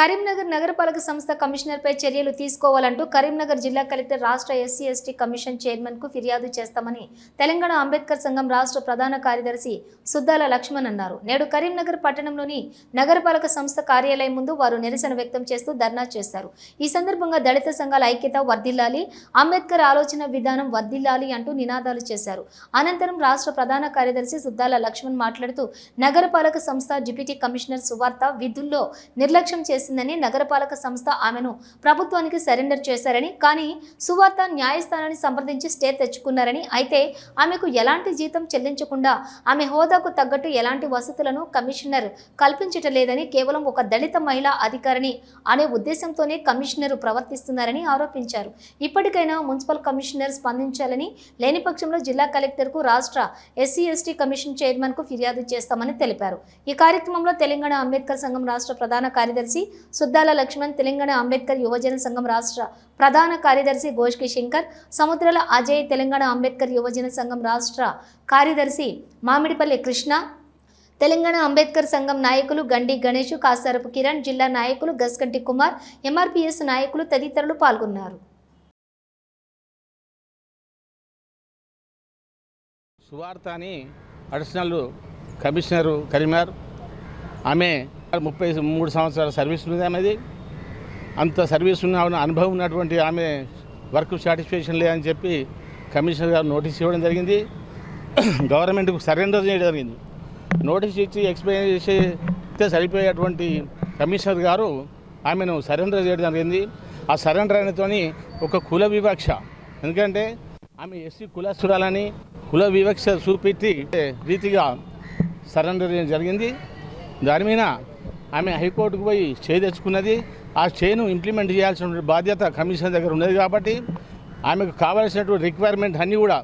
కరీంనగర్ నగరపాలక సంస్థ కమిషనర్పై చర్యలు తీసుకోవాలంటూ కరీంనగర్ జిల్లా కలెక్టర్ రాష్ట్ర ఎస్సీ ఎస్టీ కమిషన్ చైర్మన్కు ఫిర్యాదు చేస్తామని తెలంగాణ అంబేద్కర్ సంఘం రాష్ట్ర ప్రధాన కార్యదర్శి సుద్దాల లక్ష్మణ్ అన్నారు. నేడు కరీంనగర్ పట్టణంలోని నగరపాలక సంస్థ కార్యాలయం ముందు వారు నిరసన వ్యక్తం చేస్తూ ధర్నా చేశారు. ఈ సందర్భంగా దళిత సంఘాల ఐక్యత వర్ధిల్లాలి అంబేద్కర్ ఆలోచన విధానం వర్ధిల్లాలి అంటూ నినాదాలు చేశారు. అనంతరం రాష్ట్ర ప్రధాన కార్యదర్శి సుద్దాల లక్ష్మణ్ మాట్లాడుతూ నగరపాలక సంస్థ డిప్యూటీ కమిషనర్ సువార్త విధుల్లో నిర్లక్ష్యం చేసిందని నగరపాలక సంస్థ ఆమెను ప్రభుత్వానికి సరెండర్ చేశారని కానీ సువార్త న్యాయస్థానాన్ని సంప్రదించి స్టే తెచ్చుకున్నారని అయితే ఆమెకు ఎలాంటి జీతం చెల్లించకుండా ఆమె హోదాకు తగ్గట్టు ఎలాంటి వసతులను కమిషనర్ కల్పించటలేదని కేవలం ఒక దళిత మహిళా అధికారిని అనే ఉద్దేశంతోనే కమిషనర్ ప్రవర్తిస్తున్నారని ఆరోపించారు. ఇప్పటికైనా మున్సిపల్ కమిషనర్ స్పందించాలని లేని పక్షంలో జిల్లా కలెక్టర్కు రాష్ట్ర ఎస్సీ ఎస్టీ కమిషన్ చైర్మన్కు ఫిర్యాదు చేస్తామని తెలిపారు. ఈ కార్యక్రమంలో తెలంగాణ అంబేద్కర్ సంఘం రాష్ట్ర ప్రధాన కార్యదర్శి సుద్దాల లక్ష్మణ్ తెలంగాణ అంబేద్కర్ యువజన సంఘం రాష్ట్ర ప్రధాన కార్యదర్శి గోష్కి శంకర్ సముద్రాల అజయ్ తెలంగాణ అంబేద్కర్ యువజన సంఘం రాష్ట్ర కార్యదర్శి మామిడిపల్లి కృష్ణ తెలంగాణ అంబేద్కర్ సంఘం నాయకులు గండి గణేష్ కాసారపు కిరణ్ జిల్లా నాయకులు గస్కంటి కుమార్ ఎంఆర్పిఎస్ నాయకులు తదితరులు పాల్గొన్నారు. సువార్త అని అడిషనల్ కమిషనరు కరీంనగర్ ఆమె ముప్పై మూడు సంవత్సరాల సర్వీస్ ఉంది ఆమెది. అంత సర్వీస్ ఉన్న అనుభవం ఉన్నటువంటి ఆమె వర్క్ సాటిస్ఫాక్షన్ లేదని చెప్పి కమిషనర్ గారు నోటీస్ ఇవ్వడం జరిగింది. గవర్నమెంట్కు సరెండర్ చేయడం జరిగింది. నోటీస్ ఇచ్చి ఎక్స్ప్లెయిన్ చేస్తే సరిపోయేటువంటి కమిషనర్ గారు ఆమెను సరెండర్ చేయడం జరిగింది. ఆ సరెండర్ అయినతోని ఒక కుల వివక్ష. ఎందుకంటే ఆమె ఎస్సీ కులస్తురాలని కుల వివక్ష చూపెట్టి రీతిగా సరెండర్ చేయడం జరిగింది. దాని మీద ఆమె హైకోర్టుకు పోయి స్టే తెచ్చుకున్నది. ఆ స్టేను ఇంప్లిమెంట్ చేయాల్సిన బాధ్యత కమిషన్ దగ్గర ఉన్నది కాబట్టి ఆమెకు కావాల్సినటువంటి రిక్వైర్మెంట్ అన్నీ కూడా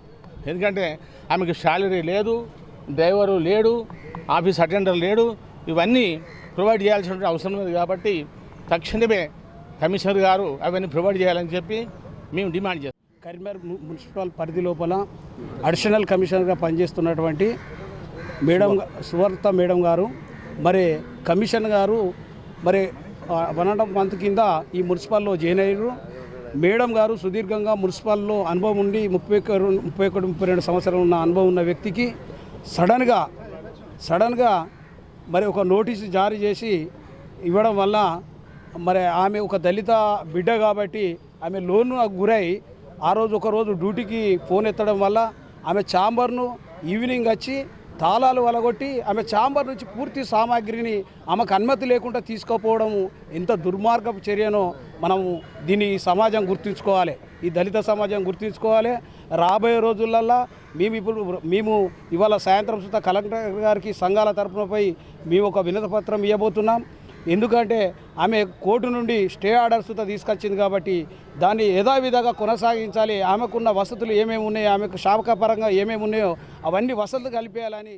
ఎందుకంటే ఆమెకు శాలరీ లేదు డ్రైవరు లేడు ఆఫీస్ అటెండర్ లేడు ఇవన్నీ ప్రొవైడ్ చేయాల్సినటువంటి అవసరం ఉంది కాబట్టి తక్షణమే కమిషనర్ గారు అవన్నీ ప్రొవైడ్ చేయాలని చెప్పి మేము డిమాండ్ చేస్తాం. కరీంనగర్ మున్సిపల్ పరిధి లోపల అడిషనల్ కమిషనర్గా పనిచేస్తున్నటువంటి మేడం సువర్త మేడం గారు మరి కమిషన్ గారు మరి వన్ అండ్ హాఫ్ మంత్ కింద ఈ మున్సిపల్లో జాయిన్ అయ్యారు మేడం గారు సుదీర్ఘంగా మున్సిపాల్లో అనుభవం ఉండి ముప్పై ముప్పై ఒకటి ముప్పై రెండు సంవత్సరాలు ఉన్న అనుభవం ఉన్న వ్యక్తికి సడన్గా సడన్గా మరి ఒక నోటీసు జారీ చేసి ఇవ్వడం వల్ల మరి ఆమె ఒక దళిత బిడ్డ కాబట్టి ఆమె లోన్ గురై ఆ రోజు ఒక రోజు డ్యూటీకి ఫోన్ ఎత్తడం వల్ల ఆమె ఛాంబర్ను ఈవినింగ్ వచ్చి తాళాలు వలగొట్టి ఆమె ఛాంబర్ నుంచి పూర్తి సామాగ్రిని ఆమెకు అనుమతి లేకుండా తీసుకుపోవడం ఎంత దుర్మార్గపు చర్యనో మనము దీన్ని ఈ సమాజం గుర్తుంచుకోవాలి. ఈ దళిత సమాజం గుర్తుంచుకోవాలి. రాబోయే రోజులల్లో మేము ఇప్పుడు మేము ఇవాళ సాయంత్రం సుత కలెక్టర్ గారికి సంఘాల తరపునపై మేము ఒక వినతపత్రం ఇవ్వబోతున్నాం. ఎందుకంటే ఆమె కోర్టు నుండి స్టే ఆర్డర్స్తో తీసుకొచ్చింది కాబట్టి దాన్ని యథావిధంగా కొనసాగించాలి. ఆమెకున్న వసతులు ఏమేమి ఉన్నాయో ఆమెకు శాపకపరంగా ఏమేమి ఉన్నాయో అవన్నీ వసతులు కలిపేయాలని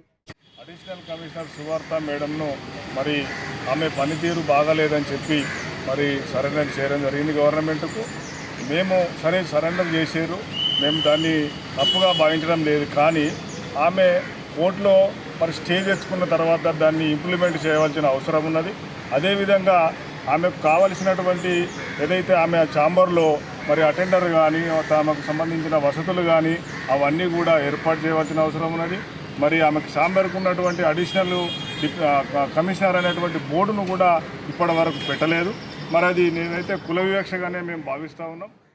అడిషనల్ కమిషనర్ సువార్త మేడంను మరి ఆమె పనితీరు బాగాలేదని చెప్పి మరి సరెండర్ చేయడం జరిగింది గవర్నమెంట్కు. మేము సరే సరెండర్ చేశారు మేము దాన్ని తప్పుగా భావించడం లేదు. కానీ ఆమె కోర్టులో మరి స్టే తెచ్చుకున్న తర్వాత దాన్ని ఇంప్లిమెంట్ చేయవలసిన అవసరం ఉన్నది. అదేవిధంగా ఆమెకు కావలసినటువంటి ఏదైతే ఆమె ఛాంబర్లో మరి అటెండర్ కానీ తమకు సంబంధించిన వసతులు కానీ అవన్నీ కూడా ఏర్పాటు చేయవలసిన అవసరం ఉన్నది. మరి ఆమెకు సాంబర్కు ఉన్నటువంటి అడిషనల్ కమిషనర్ అనేటువంటి బోర్డును కూడా ఇప్పటి వరకు పెట్టలేదు. మరి అది నేనైతే కుల వివక్షగానే మేము భావిస్తూ ఉన్నాం.